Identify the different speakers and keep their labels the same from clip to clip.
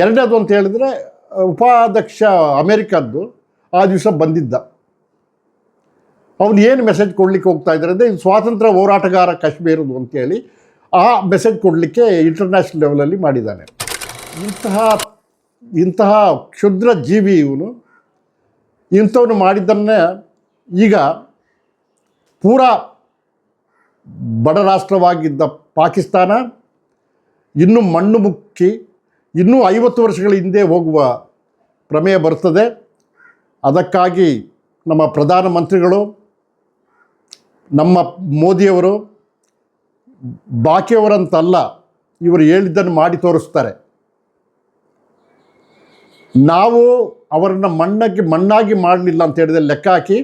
Speaker 1: ಎರಡನೇದು ಅಂತ ಹೇಳಿದ್ರೆ, ಉಪಾಧ್ಯಕ್ಷ ಅಮೇರಿಕದ್ದು ಆ ದಿವಸ ಬಂದಿದ್ದ. ಅವನು ಏನು ಮೆಸೇಜ್ ಕೊಡ್ಲಿಕ್ಕೆ ಹೋಗ್ತಾ ಇದ್ದಾರೆ ಅಂದರೆ ಸ್ವಾತಂತ್ರ್ಯ ಹೋರಾಟಗಾರ ಕಾಶ್ಮೀರದು ಅಂತೇಳಿ ಆ ಮೆಸೇಜ್ ಕೊಡಲಿಕ್ಕೆ ಇಂಟರ್ನ್ಯಾಷನಲ್ ಲೆವೆಲಲ್ಲಿ ಮಾಡಿದ್ದಾನೆ. ಇಂತಹ ಇಂತಹ ಕ್ಷುದ್ರ ಜೀವಿ ಇವನು. ಇಂಥವನು ಮಾಡಿದ್ದನ್ನೇ ಈಗ ಪೂರಾ ಬಡ ರಾಷ್ಟ್ರವಾಗಿದ್ದ ಪಾಕಿಸ್ತಾನ, ಇನ್ನೂ ಮಣ್ಣು ಮುಕ್ಕಿ ಇನ್ನೂ ಐವತ್ತು ವರ್ಷಗಳ ಹಿಂದೆ ಹೋಗುವ ಪ್ರಮೇಯ ಬರ್ತದೆ. ಅದಕ್ಕಾಗಿ ನಮ್ಮ ಪ್ರಧಾನಮಂತ್ರಿಗಳು ನಮ್ಮ ಮೋದಿಯವರು, ಬಾಕಿಯವರಂತಲ್ಲ, ಇವರು ಹೇಳಿದ್ದನ್ನು ಮಾಡಿ ತೋರಿಸ್ತಾರೆ. ನಾವು ಅವರನ್ನು ಮಣ್ಣಾಗಿ ಮಣ್ಣಾಗಿ ಮಾಡಲಿಲ್ಲ ಅಂತ ಹೇಳಿದ್ರೆ ಲೆಕ್ಕ ಹಾಕಿ,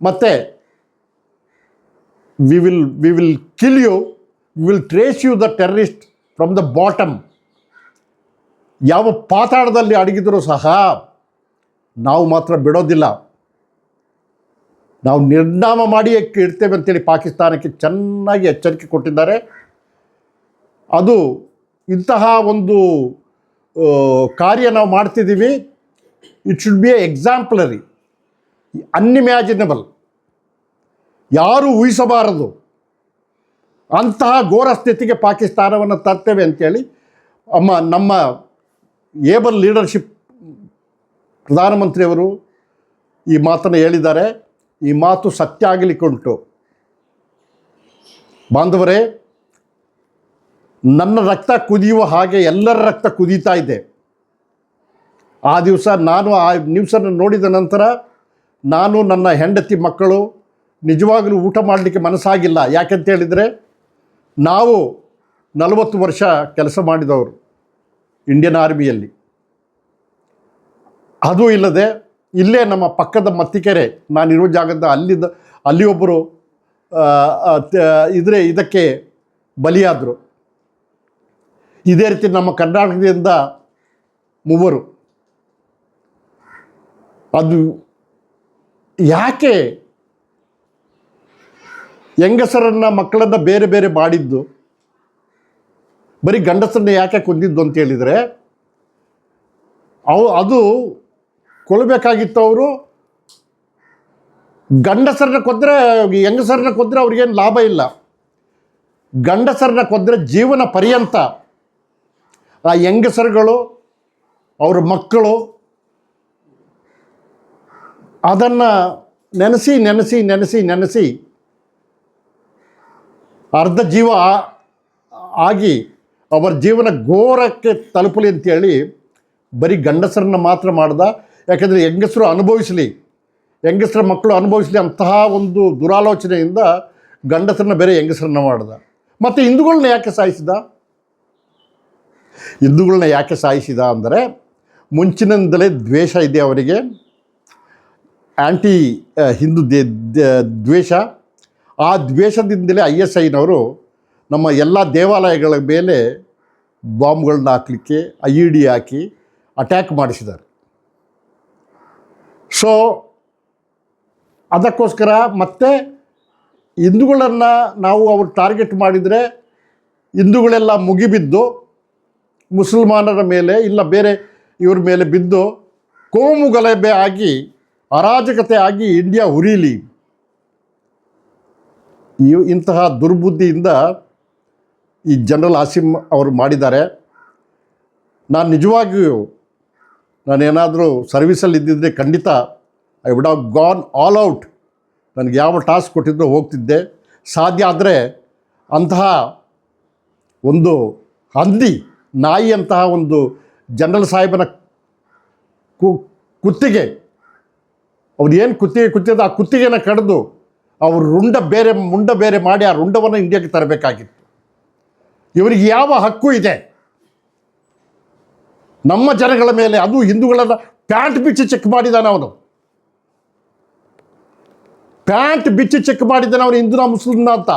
Speaker 1: ಮತ್ತು we will we will kill you will trace you the terrorist from the bottom ಯಾವ ಪಾತಾಳದಲ್ಲಿ ಅಡಗಿದರೂ ಸಹ ನಾವು ಮಾತ್ರ ಬಿಡೋದಿಲ್ಲ. ನಾವು ನಿರ್ನಾಮ ಮಾಡಿಯೇ ಇಡ್ತೇವೆ ಅಂತೇಳಿ ಪಾಕಿಸ್ತಾನಕ್ಕೆ ಚೆನ್ನಾಗಿ ಎಚ್ಚರಿಕೆ ಕೊಟ್ಟಿದ್ದಾರೆ. ಅದು ಇಂತಹ ಒಂದು ಕಾರ್ಯ ನಾವು ಮಾಡ್ತಿದ್ದೀವಿ. It should be a exemplary unimaginable ಯಾರೂ ಊಹಿಸಬಾರದು. ಅಂತಹ ಘೋರ ಸ್ಥಿತಿಗೆ ಪಾಕಿಸ್ತಾನವನ್ನು ತರ್ತೇವೆ ಅಂತೇಳಿ ಅಮ್ಮ, ನಮ್ಮ ಏಬಲ್ ಲೀಡರ್ಶಿಪ್ ಪ್ರಧಾನಮಂತ್ರಿಯವರು ಈ ಮಾತನ್ನು ಹೇಳಿದ್ದಾರೆ. ಈ ಮಾತು ಸತ್ಯ ಆಗಲಿಕ್ಕುಂಟು. ಬಾಂಧವರೇ, ನನ್ನ ರಕ್ತ ಕುದಿಯುವ ಹಾಗೆ ಎಲ್ಲರ ರಕ್ತ ಕುದೀತಾ ಇದೆ. ಆ ದಿವಸ ನಾನು ಆ ನ್ಯೂಸನ್ನು ನೋಡಿದ ನಂತರ ನಾನು ನನ್ನ ಹೆಂಡತಿ ಮಕ್ಕಳು ನಿಜವಾಗಲೂ ಊಟ ಮಾಡಲಿಕ್ಕೆ ಮನಸ್ಸಾಗಿಲ್ಲ. ಯಾಕೆಂತ ಹೇಳಿದರೆ, ನಾವು ನಲವತ್ತು ವರ್ಷ ಕೆಲಸ ಮಾಡಿದವರು. ಇಂಡಿಯನ್ ಆರ್ಮಿಯಲ್ಲಿ ಅದು ಇಲ್ಲದೆ ಇಲ್ಲೇ ನಮ್ಮ ಪಕ್ಕದ ಮತ್ತಿಕೆರೆ ನಾನಿರೋ ಜಾಗದ ಅಲ್ಲಿದ್ದ, ಅಲ್ಲಿ ಒಬ್ಬರು ಇದ್ರೆ ಇದಕ್ಕೆ ಬಲಿಯಾದರು. ಇದೇ ರೀತಿ ನಮ್ಮ ಕರ್ನಾಟಕದಿಂದ ಮೂವರು. ಅದು ಯಾಕೆ ಹೆಂಗಸರನ್ನ, ಮಕ್ಕಳನ್ನ ಬೇರೆ ಬೇರೆ ಮಾಡಿದ್ದು? ಬರೀ ಗಂಡಸರನ್ನ ಯಾಕೆ ಕೊಂದಿದ್ದು ಅಂತ ಹೇಳಿದರೆ, ಅವು ಅದು ಕೊಲ್ಲಬೇಕಾಗಿತ್ತು ಅವರು ಗಂಡಸರನ್ನ ಕೊಂದರೆ, ಹೆಂಗಸರನ್ನ ಕೊಂದರೆ ಅವ್ರಿಗೇನು ಲಾಭ ಇಲ್ಲ. ಗಂಡಸರನ್ನ ಕೊಂದರೆ ಜೀವನ ಪರ್ಯಂತ ಆ ಹೆಂಗಸರುಗಳು, ಅವ್ರ ಮಕ್ಕಳು, ಅದನ್ನು ನೆನೆಸಿ ನೆನೆಸಿ ನೆನೆಸಿ ನೆನೆಸಿ ಅರ್ಧ ಜೀವ ಆಗಿ ಅವರ ಜೀವನ ಘೋರಕ್ಕೆ ತಲುಪಲಿ ಅಂತೇಳಿ ಬರೀ ಗಂಡಸರನ್ನ ಮಾತ್ರ ಮಾಡ್ದ. ಯಾಕೆಂದರೆ ಹೆಂಗಸರು ಅನುಭವಿಸಲಿ, ಹೆಂಗಸರ ಮಕ್ಕಳು ಅನುಭವಿಸಲಿ ಅಂತಹ ಒಂದು ದುರಾಲೋಚನೆಯಿಂದ ಗಂಡಸರನ್ನ ಬೇರೆ ಹೆಂಗಸರನ್ನ ಮಾಡ್ದ. ಮತ್ತು ಹಿಂದೂಗಳನ್ನ ಯಾಕೆ ಸಾಯಿಸಿದ? ಹಿಂದೂಗಳನ್ನ ಯಾಕೆ ಸಾಯಿಸಿದ ಅಂದರೆ ಮುಂಚಿನಿಂದಲೇ ದ್ವೇಷ ಇದೆ ಅವರಿಗೆ. ಆ್ಯಂಟಿ ಹಿಂದೂ ದ್ವೇಷ. ಆ ದ್ವೇಷದಿಂದಲೇ ಐ ಎಸ್ ಐನವರು ನಮ್ಮ ಎಲ್ಲ ದೇವಾಲಯಗಳ ಮೇಲೆ ಬಾಂಬ್ಗಳನ್ನ ಹಾಕಲಿಕ್ಕೆ, ಐ ಇ ಡಿ ಹಾಕಿ ಅಟ್ಯಾಕ್ ಮಾಡಿಸಿದ್ದಾರೆ. ಸೊ ಅದಕ್ಕೋಸ್ಕರ ಮತ್ತೆ ಹಿಂದೂಗಳನ್ನು ನಾವು ಅವ್ರು ಟಾರ್ಗೆಟ್ ಮಾಡಿದರೆ ಹಿಂದೂಗಳೆಲ್ಲ ಮುಗಿಬಿದ್ದು, ಮುಸಲ್ಮಾನರ ಮೇಲೆ ಇಲ್ಲ ಬೇರೆ ಇವ್ರ ಮೇಲೆ ಬಿದ್ದು ಕೋಮು ಗಲಭೆ ಆಗಿ, ಅರಾಜಕತೆ ಆಗಿ ಇಂಡಿಯಾ ಉರಿಲಿ. ಈ ಇಂತಹ ದುರ್ಬುದ್ಧಿಯಿಂದ ಈ ಜನರಲ್ ಆಸಿಮ್ ಅವರು ಮಾಡಿದ್ದಾರೆ. ನಾನು ನಿಜವಾಗಿಯೂ ನಾನೇನಾದರೂ ಸರ್ವಿಸಲ್ಲಿ ಇದ್ದಿದ್ದರೆ ಖಂಡಿತ I would have gone all out. ನನಗೆ ಯಾವ ಟಾಸ್ಕ್ ಕೊಟ್ಟಿದ್ದರೂ ಹೋಗ್ತಿದ್ದೆ. ಸಾಧ್ಯ ಆದರೆ ಅಂತಹ ಒಂದು ಹಂದಿ ನಾಯಿ ಅಂತಹ ಒಂದು ಜನರಲ್ ಸಾಹೇಬನ ಕು ಕುತ್ತಿಗೆ, ಅವ್ರು ಏನು ಕುತ್ತಿಗೆ ಕುತ್ತಿದ, ಆ ಕುತ್ತಿಗೆನ ಕಡಿದು ಅವ್ರ ರುಂಡ ಬೇರೆ, ಮುಂಡ ಬೇರೆ ಮಾಡಿ ಆ ರುಂಡವನ್ನು ಇಂಡಿಯಾಗೆ ತರಬೇಕಾಗಿತ್ತು. ಇವರಿಗೆ ಯಾವ ಹಕ್ಕು ಇದೆ? ನಮ್ಮ ಜನಗಳ ಮೇಲೆ ಅದು ಹಿಂದೂಗಳನ್ನ ಪ್ಯಾಂಟ್ ಬಿಚ್ಚಿ ಚೆಕ್ ಮಾಡಿದ್ದಾನೆ ಅವನು. ಪ್ಯಾಂಟ್ ಬಿಚ್ಚಿ ಚೆಕ್ ಮಾಡಿದ್ದಾನೆ ಅವನು ಹಿಂದೂನ ಮುಸ್ಲಿಮ್ನ ಅಂತ.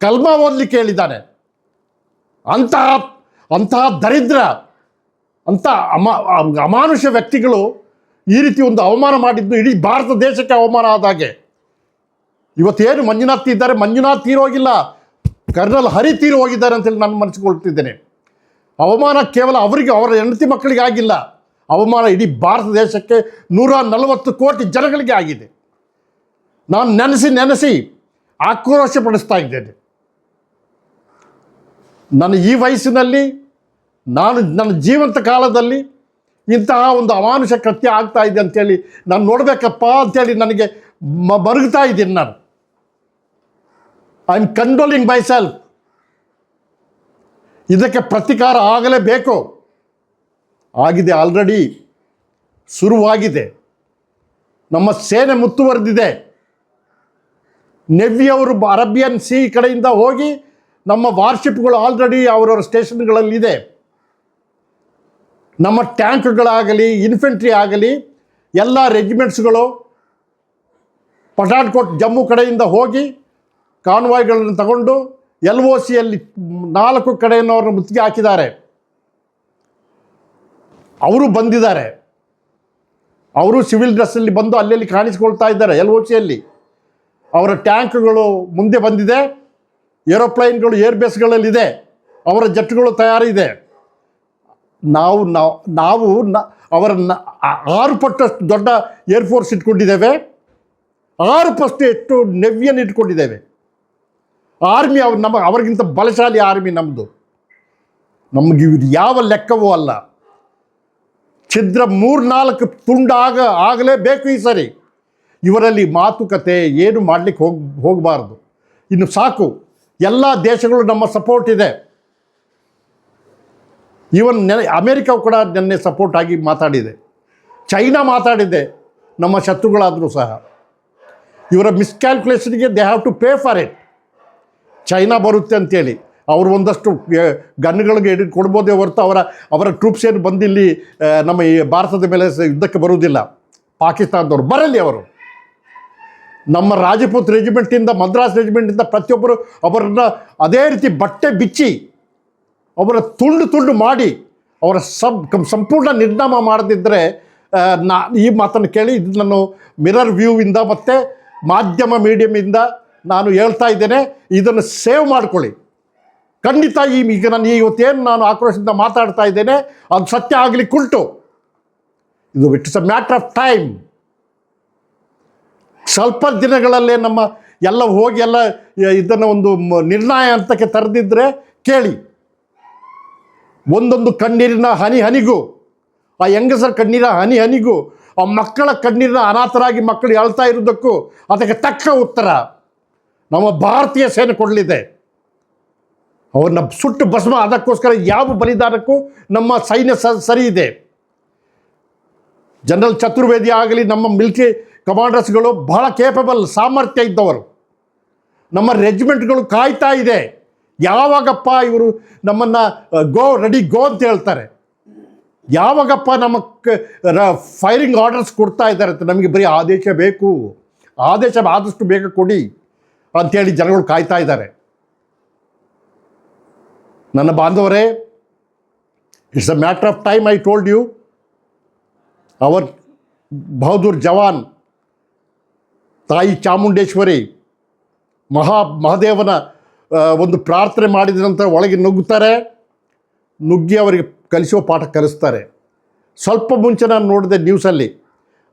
Speaker 1: ಕಲ್ಮ ಓದಲಿಕ್ಕೆ ಹೇಳಿದ್ದಾನೆ. ಅಂತಹ ಅಂತಹ ದರಿದ್ರ ಅಂತ ಅಮ, ಅಮಾನುಷ ವ್ಯಕ್ತಿಗಳು ಈ ರೀತಿ ಒಂದು ಅವಮಾನ ಮಾಡಿದ್ದು ಇಡೀ ಭಾರತ ದೇಶಕ್ಕೆ ಅವಮಾನ ಆದಾಗೆ ಇವತ್ತೇನು ಮಂಜುನಾಥ್ ಇದ್ದಾರೆ? ಮಂಜುನಾಥ್ ತೀರೋಗಿಲ್ಲ ಕರ್ನಲ್ ಹರಿ ತೀರು ಹೋಗಿದ್ದಾರೆ ಅಂತೇಳಿ ನಾನು ಮನಸ್ಸಿಕೊಳ್ತಿದ್ದೇನೆ ಅವಮಾನ ಕೇವಲ ಅವರಿಗೆ, ಅವರ ಹೆಂಡತಿ ಮಕ್ಕಳಿಗೆ ಆಗಿಲ್ಲ. ಅವಮಾನ ಇಡೀ ಭಾರತ ದೇಶಕ್ಕೆ ನೂರ ನಲವತ್ತು ಕೋಟಿ ಜನಗಳಿಗೆ ಆಗಿದೆ. ನಾನು ನೆನೆಸಿ ನೆನೆಸಿ ಆಕ್ರೋಶ ಪಡಿಸ್ತಾ ಇದ್ದೇನೆ. ನನ್ನ ಈ ವಯಸ್ಸಿನಲ್ಲಿ, ನಾನು ನನ್ನ ಜೀವಂತ ಕಾಲದಲ್ಲಿ ಇಂತಹ ಒಂದು ಅಮಾನುಷ ಕೃತ್ಯ ಆಗ್ತಾ ಇದೆ ಅಂತೇಳಿ ನಾನು ನೋಡಬೇಕಪ್ಪ ಅಂತೇಳಿ ನನಗೆ ಮರುಗ್ತಾ ಇದ್ದೀನಿ ನಾನು. I am controlling myself ಇದಕ್ಕೆ ಪ್ರತಿಕಾರ ಆಗಲೇಬೇಕು. ಆಗಿದೆ ಆಲ್ರೆಡಿ ಶುರುವಾಗಿದೆ. ನಮ್ಮ ಸೇನೆ ಮುತ್ತುವರೆದಿದೆ. ನೆವ್ವಿಯವರು ಅರಬಿಯನ್ ಸಿ ಕಡೆಯಿಂದ ಹೋಗಿ ನಮ್ಮ ವಾರ್ಶಿಪ್ಗಳು ಆಲ್ರೆಡಿ ಅವರವರ ಸ್ಟೇಷನ್ಗಳಲ್ಲಿದೆ. ನಮ್ಮ ಟ್ಯಾಂಕ್ಗಳಾಗಲಿ ಇನ್ಫೆಂಟ್ರಿ ಆಗಲಿ, ಎಲ್ಲ ರೆಜಿಮೆಂಟ್ಸ್ಗಳು ಪಠಾಣ್ಕೋಟ್ ಜಮ್ಮು ಕಡೆಯಿಂದ ಹೋಗಿ ಕಾನ್ವಾಯ್ಗಳನ್ನು ತಗೊಂಡು ಎಲ್ ಒ ಸಿಯಲ್ಲಿ ನಾಲ್ಕು ಕಡೆಯನ್ನವ್ರನ್ನ ಮುತ್ತಿಗೆ ಹಾಕಿದ್ದಾರೆ. ಅವರು ಬಂದಿದ್ದಾರೆ. ಅವರು ಸಿವಿಲ್ ಡ್ರೆಸ್ಸಲ್ಲಿ ಬಂದು ಅಲ್ಲಲ್ಲಿ ಕಾಣಿಸ್ಕೊಳ್ತಾ ಇದ್ದಾರೆ ಎಲ್ ಒ ಸಿಯಲ್ಲಿ. ಅವರ ಟ್ಯಾಂಕ್ಗಳು ಮುಂದೆ ಬಂದಿದೆ. ಏರೋಪ್ಲೈನ್ಗಳು ಏರ್ಬೇಸ್ಗಳಲ್ಲಿದೆ ಅವರ ಜೆಟ್ಗಳು ತಯಾರಿದೆ. ನಾವು ನಾವು ಅವರ ಆರು ಪಟ್ಟಷ್ಟು ದೊಡ್ಡ ಏರ್ಫೋರ್ಸ್ ಇಟ್ಕೊಂಡಿದ್ದೇವೆ. ಆರು ಪಟ್ಟು ಎಷ್ಟು ನೆವ್ಯನ್ ಇಟ್ಕೊಂಡಿದ್ದೇವೆ. ಆರ್ಮಿ ಅವ್ರು ನಮ್ಮ ಅವರಿಗಿಂತ ಬಲಶಾಲಿ ಆರ್ಮಿ ನಮ್ಮದು ನಮಗೆ ಇದು ಯಾವ ಲೆಕ್ಕವೂ ಅಲ್ಲ. ಛಿದ್ರ ಮೂರ್ನಾಲ್ಕು ತುಂಡಾಗ ಆಗಲೇಬೇಕು ಈ ಸರಿ. ಇವರಲ್ಲಿ ಮಾತುಕತೆ ಏನು ಮಾಡಲಿಕ್ಕೆ ಹೋಗಿ, ಹೋಗಬಾರ್ದು. ಇನ್ನು ಸಾಕು, ಎಲ್ಲ ದೇಶಗಳು ನಮ್ಮ ಸಪೋರ್ಟ್ ಇದೆ. ಇವನ್ ನೆನೆ ಅಮೇರಿಕಾವು ಕೂಡ ನೆನ್ನೆ ಸಪೋರ್ಟ್ ಆಗಿ ಮಾತಾಡಿದೆ. ಚೈನಾ ಮಾತಾಡಿದೆ, ನಮ್ಮ ಶತ್ರುಗಳಾದರೂ ಸಹ. ಇವರ ಮಿಸ್ಕ್ಯಾಲ್ಕುಲೇಷನ್ಗೆ they have to pay for it China ಬರುತ್ತೆ ಅಂತೇಳಿ. ಅವರು ಒಂದಷ್ಟು ಗನ್ಗಳಿಗೆ ಹಿಡಿದು ಕೊಡ್ಬೋದೇ ಹೊರತು ಅವರ ಅವರ ಟ್ರೂಪ್ಸ್ ಏನು ಬಂದಿಲ್ಲಿ ನಮ್ಮ ಈ ಭಾರತದ ಮೇಲೆ ಯುದ್ಧಕ್ಕೆ ಬರುವುದಿಲ್ಲ. ಪಾಕಿಸ್ತಾನದವರು. ಬರಲಿ ಅವರು. ನಮ್ಮ ರಾಜಪೂತ್ ರೆಜಿಮೆಂಟಿಂದ ಮದ್ರಾಸ್ ರೆಜಿಮೆಂಟಿಂದ ಪ್ರತಿಯೊಬ್ಬರು ಅವರನ್ನ ಅದೇ ರೀತಿ ಬಟ್ಟೆ ಬಿಚ್ಚಿ, ಅವರ ತುಂಡು ತುಂಡು ಮಾಡಿ, ಅವರ ಸಬ್ ಸಂಪೂರ್ಣ ನಿರ್ನಾಮ ಮಾಡದಿದ್ದರೆ ನಾ, ಈ ಮಾತನ್ನು ಕೇಳಿ ಇದು ನಾನು ಮಿರರ್ ವ್ಯೂವಿಂದ ಮತ್ತು ಮಾಧ್ಯಮ ಮೀಡಿಯಮಿಂದ ನಾನು ಹೇಳ್ತಾ ಇದ್ದೇನೆ, ಇದನ್ನು ಸೇವ್ ಮಾಡ್ಕೊಳ್ಳಿ. ಖಂಡಿತ ಈಗ ನಾನು ಇವತ್ತೇನು ನಾನು ಆಕ್ರೋಶದಿಂದ ಮಾತಾಡ್ತಾ ಇದ್ದೇನೆ, ಅದು ಸತ್ಯ ಆಗಲಿಕ್ಕೆ ಉಂಟು ಇದು it's a matter of time ಸ್ವಲ್ಪ ದಿನಗಳಲ್ಲೇ ನಮ್ಮ ಎಲ್ಲ ಹೋಗಿ ಎಲ್ಲ ಇದನ್ನು ಒಂದು ನಿರ್ಣಯ ಅಂತಕ್ಕೆ ತರದಿದ್ದರೆ ಕೇಳಿ. ಒಂದೊಂದು ಕಣ್ಣೀರಿನ ಹನಿ ಹನಿಗೂ, ಆ ಹೆಂಗಸರ ಕಣ್ಣೀರ ಹನಿ ಹನಿಗೂ, ಆ ಮಕ್ಕಳ ಕಣ್ಣೀರಿನ ಅನಾಥರಾಗಿ ಮಕ್ಕಳು ಹೇಳ್ತಾ ಇರೋದಕ್ಕೂ ಅದಕ್ಕೆ ತಕ್ಕ ಉತ್ತರ. ನಮ್ಮ ಭಾರತೀಯ ಸೇನೆ ಕೊಡಲಿದೆ. ಅವ್ರನ್ನ ಸುಟ್ಟು ಭಸ್ಮ ಅದಕ್ಕೋಸ್ಕರ ಯಾವ ಬಲಿದಾನಕ್ಕೂ ನಮ್ಮ ಸೈನ್ಯ ಸರಿ ಇದೆ. ಜನರಲ್ ಚತುರ್ವೇದಿ ಆಗಲಿ, ನಮ್ಮ ಮಿಲಿಟರಿ ಕಮಾಂಡರ್ಸ್ಗಳು ಬಹಳ ಕೇಪಬಲ್ ಸಾಮರ್ಥ್ಯ ಇದ್ದವರು. ನಮ್ಮ ರೆಜಿಮೆಂಟ್ಗಳು ಕಾಯ್ತಾ ಇದೆ. ಯಾವಾಗಪ್ಪ ಇವರು ನಮ್ಮನ್ನು ಗೋ ರೆಡಿ ಗೋ ಅಂತ ಹೇಳ್ತಾರೆ. ಯಾವಾಗಪ್ಪ ನಮ್ಮ ಫೈರಿಂಗ್ ಆರ್ಡರ್ಸ್ ಕೊಡ್ತಾ ಇದ್ದಾರೆ ಅಂತ ನಮಗೆ ಬರೀ ಆದೇಶ ಬೇಕು. ಆದೇಶ ಆದಷ್ಟು ಬೇಗ ಕೊಡಿ. ಅಂಥೇಳಿ ಜನಗಳು ಕಾಯ್ತಾ ಇದ್ದಾರೆ. ನನ್ನ ಬಾಂಧವರೇ it's a matter of time I told you our Bahadur ಜವಾನ್, ತಾಯಿ ಚಾಮುಂಡೇಶ್ವರಿ, ಮಹಾ ಮಹಾದೇವನ ಒಂದು ಪ್ರಾರ್ಥನೆ ಮಾಡಿದ ನಂತರ ಒಳಗೆ ನುಗ್ಗುತ್ತಾರೆ. ನುಗ್ಗಿ ಅವರಿಗೆ ಕಲಿಸುವ ಪಾಠ ಕಲಿಸ್ತಾರೆ. ಸ್ವಲ್ಪ ಮುಂಚೆ ನಾನು ನೋಡಿದೆ ನ್ಯೂಸಲ್ಲಿ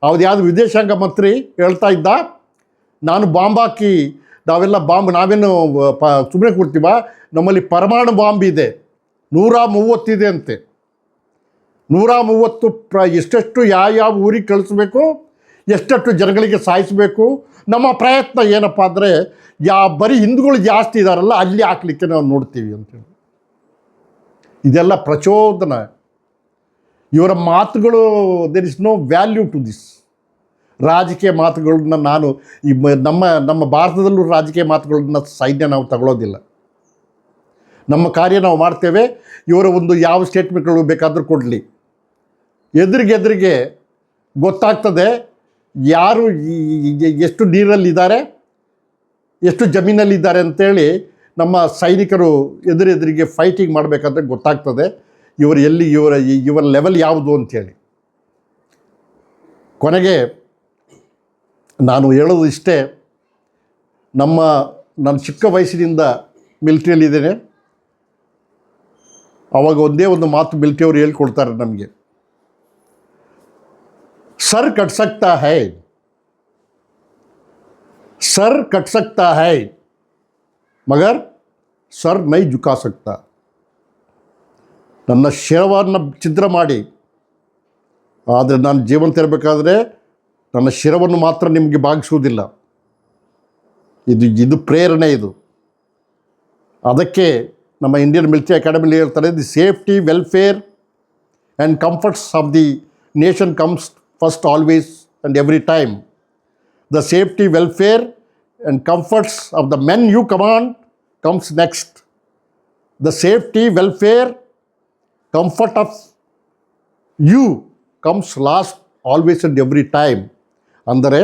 Speaker 1: ಅವ್ರು ಯಾವುದು ವಿದೇಶಾಂಗ ಮಂತ್ರಿ ಹೇಳ್ತಾ ಇದ್ದ, ನಾನು ಬಾಂಬ್ ಹಾಕಿ ನಾವೆಲ್ಲ ಬಾಂಬ್, ನಾವೇನು ಪ ಸುಮ್ಮನೆ ಕೊಡ್ತೀವ ನಮ್ಮಲ್ಲಿ ಪರಮಾಣು ಬಾಂಬ್ ಇದೆ. ನೂರ ಮೂವತ್ತಿದೆ ಅಂತೆ. ನೂರ ಮೂವತ್ತು ಪ್ರ, ಎಷ್ಟೆಷ್ಟು ಯಾವ್ಯಾವ ಊರಿಗೆ ಕಳಿಸ್ಬೇಕು, ಎಷ್ಟೆಷ್ಟು ಜನಗಳಿಗೆ ಸಾಯಿಸಬೇಕು, ನಮ್ಮ ಪ್ರಯತ್ನ ಏನಪ್ಪ ಅಂದರೆ, ಯಾ, ಬರೀ ಹಿಂದೂಗಳು ಜಾಸ್ತಿ ಇದ್ದಾರಲ್ಲ ಅಲ್ಲಿ ಹಾಕ್ಲಿಕ್ಕೆ ನಾವು ನೋಡ್ತೀವಿ ಅಂತೇಳಿ ಇದೆಲ್ಲ ಪ್ರಚೋದನ. ಇವರ ಮಾತುಗಳು there is no value to this ರಾಜಕೀಯ ಮಾತುಗಳನ್ನ ನಾನು ಈ ನಮ್ಮ ನಮ್ಮ ಭಾರತದಲ್ಲೂ ರಾಜಕೀಯ ಮಾತುಗಳನ್ನ ಸೈನ್ಯ ನಾವು ತಗೊಳ್ಳೋದಿಲ್ಲ ನಮ್ಮ ಕಾರ್ಯ ನಾವು ಮಾಡ್ತೇವೆ, ಇವರ ಒಂದು ಯಾವ ಸ್ಟೇಟ್ಮೆಂಟ್ಗಳು ಬೇಕಾದರೂ ಕೊಡಲಿ. ಎದುರಿಗೆ ಎದುರಿಗೆ ಗೊತ್ತಾಗ್ತದೆ ಯಾರು ಎಷ್ಟು ನೀರಲ್ಲಿದ್ದಾರೆ, ಎಷ್ಟು ಜಮೀನಲ್ಲಿದ್ದಾರೆ ಅಂತೇಳಿ ನಮ್ಮ ಸೈನಿಕರು ಎದುರೆದುರಿಗೆ ಫೈಟಿಂಗ್ ಮಾಡಬೇಕಾದ್ರೆ ಗೊತ್ತಾಗ್ತದೆ ಇವರು ಎಲ್ಲಿ ಇವರ ಇವರ ಲೆವೆಲ್ ಯಾವುದು ಅಂಥೇಳಿ ಕೊನೆಗೆ ನಾನು ಹೇಳೋದು ಇಷ್ಟೇ, ನಮ್ಮ, ನಾನು ಚಿಕ್ಕ ವಯಸ್ಸಿನಿಂದ ಮಿಲಿಟ್ರಿಯಲ್ಲಿದ್ದೇನೆ ಅವಾಗ ಒಂದೇ ಒಂದು ಮಾತು ಮಿಲಿಟ್ರಿಯವರು ಹೇಳ್ಕೊಡ್ತಾರೆ ನಮಗೆ. ಸರ್, ಕಟ್ ಸಕ್ತಾ ಹೈ. ಸರ್, ಕಟ್ ಸಕ್ತಾ ಹೈ. ಮಗರ್, ಸರ್, ನೈ ಜುಕಾಸಕ್ತ ನನ್ನ ಶಿರವನ್ನು ಛಿದ್ರ ಮಾಡಿ, ಆದರೆ ನಾನು ಜೀವಂತ ಇರಬೇಕಾದ್ರೆ ನನ್ನ ಶಿರವನ್ನು ಮಾತ್ರ ನಿಮಗೆ ಭಾಗಿಸುವುದಿಲ್ಲ ಇದು ಇದು ಪ್ರೇರಣೆ ಇದು. ಅದಕ್ಕೆ ನಮ್ಮ ಇಂಡಿಯನ್ ಮಿಲಿಟರಿ ಅಕಾಡೆಮಿಲಿ ಹೇಳ್ತಾರೆ the safety welfare and comforts of the nation comes first always and every time the safety welfare and comforts of the men you command comes next the safety welfare comfort of you comes last always and every time ಅಂದರೆ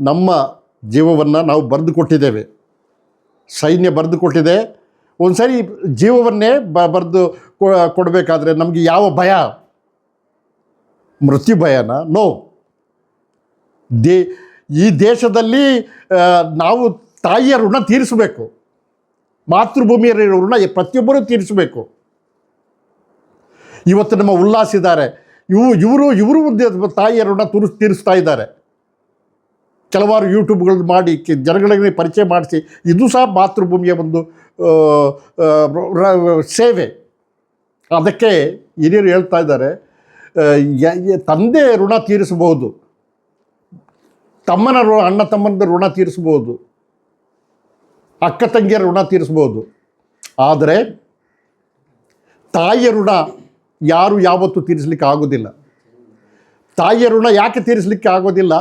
Speaker 1: ನಮ್ಮ ಜೀವವನ್ನು ನಾವು ಬರೆದು ಕೊಟ್ಟಿದ್ದೇವೆ. ಸೈನ್ಯ ಬರೆದು ಕೊಟ್ಟಿದೆ. ಒಂದು ಸಾರಿ ಜೀವವನ್ನೇ ಬ ಬರೆದು ಕೊಡಬೇಕಾದ್ರೆ ನಮಗೆ ಯಾವ ಭಯ? ಮೃತ್ಯು ಭಯನ? ನೋ ದೇ ಈ ದೇಶದಲ್ಲಿ ನಾವು ತಾಯಿಯ ಋಣ ತೀರಿಸಬೇಕು. ಮಾತೃಭೂಮಿಯ ಋಣ ಪ್ರತಿಯೊಬ್ಬರೂ ತೀರಿಸಬೇಕು. ಇವತ್ತು ನಮ್ಮ ಉಲ್ಲಾಸಿದ್ದಾರೆ. ಇವು, ಇವರು ಇವರು ತಾಯಿಯ ಋಣ ತುರು ತೀರಿಸ್ತಾ ಇದ್ದಾರೆ. ಕೆಲವಾರು ಯೂಟ್ಯೂಬ್ಗಳು ಮಾಡಿ ಜನಗಳಿಗೆ ಪರಿಚಯ ಮಾಡಿಸಿ, ಇದು ಸಹ ಮಾತೃಭೂಮಿಯ ಒಂದು ಸೇವೆ. ಅದಕ್ಕೆ ಹಿರಿಯರು ಹೇಳ್ತಾ ಇದ್ದಾರೆ ತಂದೆ ಋಣ ತೀರಿಸಬಹುದು. ತಮ್ಮನ ಋಣ ಅಣ್ಣ ತಮ್ಮನ ಋಣ ತೀರಿಸಬಹುದು. ಅಕ್ಕ ತಂಗಿಯ ಋಣ ತೀರಿಸಬಹುದು. ಆದರೆ ತಾಯಿಯ ಋಣ ಯಾರು ಯಾವತ್ತೂ ತೀರಿಸಲಿಕ್ಕೆ ಆಗೋದಿಲ್ಲ. ತಾಯಿಯ ಋಣ ಯಾಕೆ ತೀರಿಸಲಿಕ್ಕೆ ಆಗೋದಿಲ್ಲ?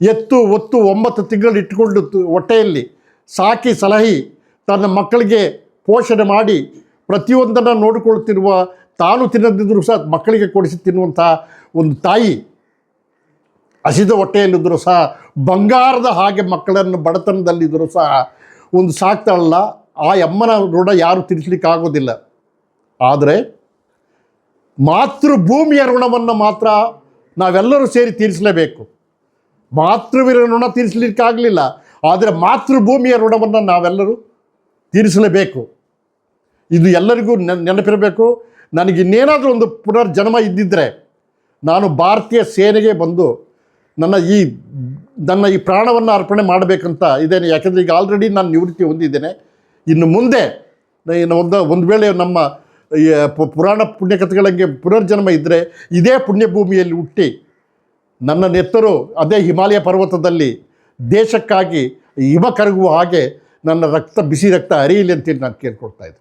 Speaker 1: ಎತ್ತು, ಒತ್ತು, ಒಂಬತ್ತು ತಿಂಗಳು ಇಟ್ಟುಕೊಂಡು ಹೊಟ್ಟೆಯಲ್ಲಿ ಸಾಕಿ ಸಲಹಿ ತನ್ನ ಮಕ್ಕಳಿಗೆ ಪೋಷಣೆ ಮಾಡಿ ಪ್ರತಿಯೊಂದನ್ನು ನೋಡಿಕೊಳ್ಳುತ್ತಿರುವ ತಾನು ತಿನ್ನದಿದ್ದರೂ ಸಹ ಮಕ್ಕಳಿಗೆ ಕೊಡಿಸಿ ತಿನ್ನುವಂಥ ಒಂದು ತಾಯಿ ಹಸಿದ ಹೊಟ್ಟೆಯಲ್ಲಿದ್ದರೂ ಸಹ, ಬಂಗಾರದ ಹಾಗೆ ಮಕ್ಕಳನ್ನು ಬಡತನದಲ್ಲಿದ್ದರೂ ಸಹ ಒಂದು ಸಾಕ್ತಾಳಲ್ಲ. ಆ ಅಮ್ಮನ ಋಣ ಯಾರು ತಿರ್ಸ್ಲಿಕ್ಕೆ ಆಗೋದಿಲ್ಲ ಆದರೆ ಮಾತೃಭೂಮಿಯ ಋಣವನ್ನು ಮಾತ್ರ ನಾವೆಲ್ಲರೂ ಸೇರಿ ತೀರಿಸಲೇಬೇಕು. ಮಾತೃವಿರ ಋಣ ತೀರಿಸಲಿಕ್ಕಾಗಲಿಲ್ಲ, ಆದರೆ ಮಾತೃಭೂಮಿಯ ಋಣವನ್ನು ನಾವೆಲ್ಲರೂ ತೀರಿಸಲೇಬೇಕು. ಇದು ಎಲ್ಲರಿಗೂ ನೆನ್- ನೆನಪಿರಬೇಕು. ನನಗೆ ಇನ್ನೇನಾದರೂ ಒಂದು ಪುನರ್ಜನ್ಮ ಇದ್ದಿದ್ದರೆ ನಾನು ಭಾರತೀಯ ಸೇನೆಗೆ ಬಂದು ನನ್ನ ಈ ನನ್ನ ಈ ಪ್ರಾಣವನ್ನು ಅರ್ಪಣೆ ಮಾಡಬೇಕಂತ ಇದ್ದೇನೆ. ಯಾಕೆಂದರೆ ಈಗ ಆಲ್ರೆಡಿ ನಾನು ನಿವೃತ್ತಿ ಹೊಂದಿದ್ದೇನೆ. ಇನ್ನು ಮುಂದೆ ಇನ್ನು ಒಂದು ಒಂದು ವೇಳೆ ನಮ್ಮ ಪುರಾಣ ಪುಣ್ಯಕಥೆಗಳಿಗೆ ಪುನರ್ಜನ್ಮ ಇದ್ದರೆ ಇದೇ ಪುಣ್ಯಭೂಮಿಯಲ್ಲಿ ಹುಟ್ಟಿ ನನ್ನ ನೆತ್ತರು ಅದೇ ಹಿಮಾಲಯ ಪರ್ವತದಲ್ಲಿ ದೇಶಕ್ಕಾಗಿ ಹಿಮ ಕರಗುವ ಹಾಗೆ ನನ್ನ ರಕ್ತ, ಬಿಸಿ ರಕ್ತ ಹರಿಯಲಿ ಅಂತೇಳಿ ನಾನು ಕೇಳ್ಕೊಡ್ತಾ ಇದ್ದೆ.